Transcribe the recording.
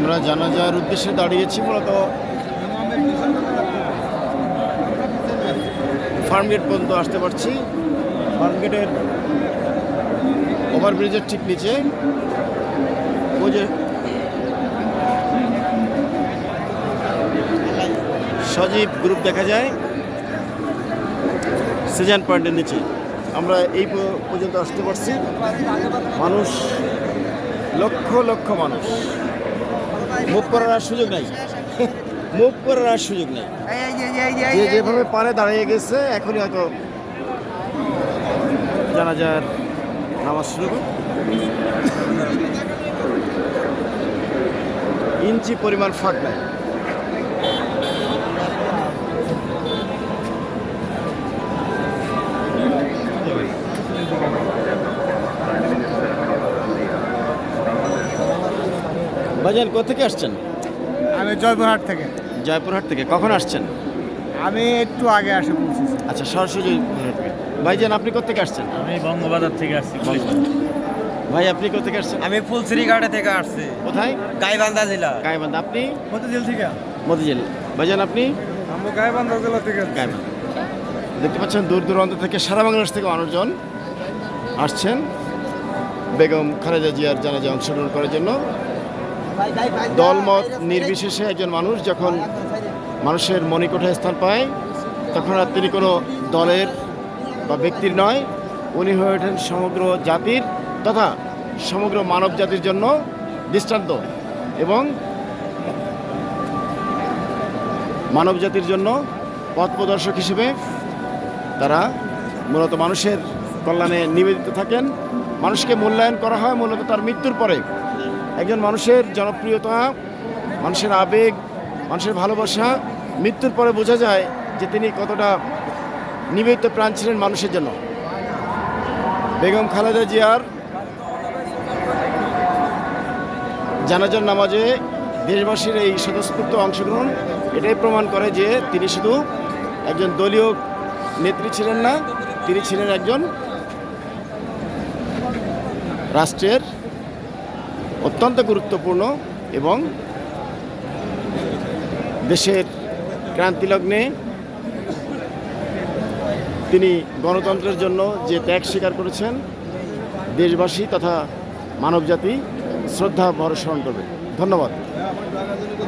আমরা জানাজার উদ্দেশ্যে দাঁড়িয়েছি মূলত ফার্ম ফার্মগেট পর্যন্ত আসতে পারছি। ফার্মগেটের ওভারব্রিজের ঠিক নিচে। ওই যে সজীব গ্রুপ দেখা যায়, সিজন পয়েন্টের নিচে। আমরা এই পর্যন্ত আসতে পারছি। মানুষ, লক্ষ লক্ষ মানুষ। মুখ করার আর সুযোগ নাই। মুখ করার আর সুযোগ নেই। যেভাবে পারে দাঁড়িয়ে গেছে, এখনই হয়তো জানাজার নামাজ শুরু। ইঞ্চি পরিমাণ ফাঁক নাই। ভাইজান কোথেকে আসছেন? আমি জয়পুরহাট থেকে। জয়পুরহাট থেকে। কখন আসছেন? আমি একটু আগে আসে পৌঁছেছি। আচ্ছা সরাসরি জয়পুরহাট থেকে। ভাইজান আপনি কোথেকে আসছেন? আমি বঙ্গবাজার থেকে আসছি ভাই আপনি কোথেকে আসছেন? আমি ফুলশ্রী ঘাটে থেকে আসছি। কোথায়? গাইবান্ধা জেলা। গাইবান্ধা। আপনি? মতিঝিল থেকে। মতিঝিল। ভাইজান আপনি? আমরা গাইবান্ধা জেলা থেকে গাইবান্ধা। দেখতে পাচ্ছেন দূর দূরান্ত থেকে সারা বাংলাদেশ থেকে মানুষজন আসছেন। বেগম খালেদা জিয়ার জানাজা অংশগ্রহণ করার জন্য। দলমত নির্বিশেষে একজন মানুষ যখন মানুষের মণিকোঠায় স্থান পায়, তখন আর তিনি কোনো দলের বা ব্যক্তির নয়, উনি হয়ে ওঠেন সমগ্র জাতির তথা সমগ্র মানব জাতির জন্য দৃষ্টান্ত এবং মানব জাতির জন্য পথ প্রদর্শক হিসেবে তারা মূলত মানুষের কল্যাণে নিবেদিত থাকেন। মানুষকে মূল্যায়ন করা হয়, মূলত তার মৃত্যুর পরে। একজন মানুষের জনপ্রিয়তা, মানুষের আবেগ, মানুষের ভালোবাসা, মৃত্যুর পরে বোঝা যায় যে তিনি কতটা নিবেদিত প্রাণ ছিলেন মানুষের জন্য। বেগম খালেদা জিয়ার জানাজার নামাজে দেশবাসীর এই স্বতঃস্ফূর্ত অংশগ্রহণ, এটাই প্রমাণ করে যে তিনি শুধু একজন দলীয় নেত্রী ছিলেন না, তিনি ছিলেন একজন রাষ্ট্রের অত্যন্ত গুরুত্বপূর্ণ এবং দেশের ক্রান্তিলগ্নে তিনি গণতন্ত্রের জন্য যে ত্যাগ স্বীকার করেছেন, দেশবাসী তথা মানবজাতি শ্রদ্ধা ভরসরণ করবে ধন্যবাদ।